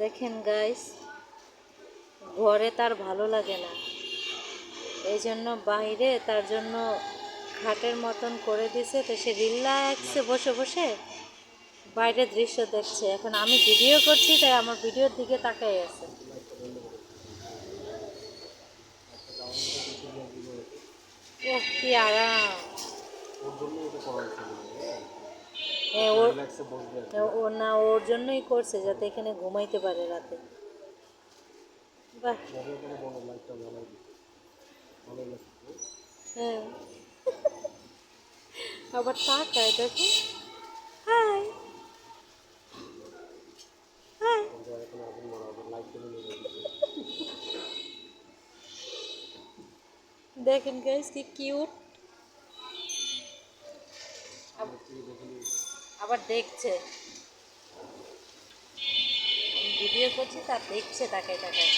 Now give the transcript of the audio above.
দেখেন গাইস ঘরে তার ভালো লাগে না। এই জন্য বাইরে তার জন্য খাটের মতন করে দিছে, তো সে রিল্যাক্সে বসে বসে বাইরের দৃশ্য দেখছে। এখন আমি ভিডিও করছি, তাই আমার ভিডিওর দিকে তাকাই আছে। ওহ, কি আরাম ওর জন্য এটা করা হয়েছে রিল্যাক্সে বসবে ও না ওর জন্যই করছে যাতে এখানে ঘুমাইতে পারে রাতে। বাহ। লাগছে হ্যাঁ। আবার তাকায় দেখো। হাই। হাই। দেখেন গাইস কি কিউট আবার দেখছে। ভিডিও করছি তা দেখছে তাকে তাকায়।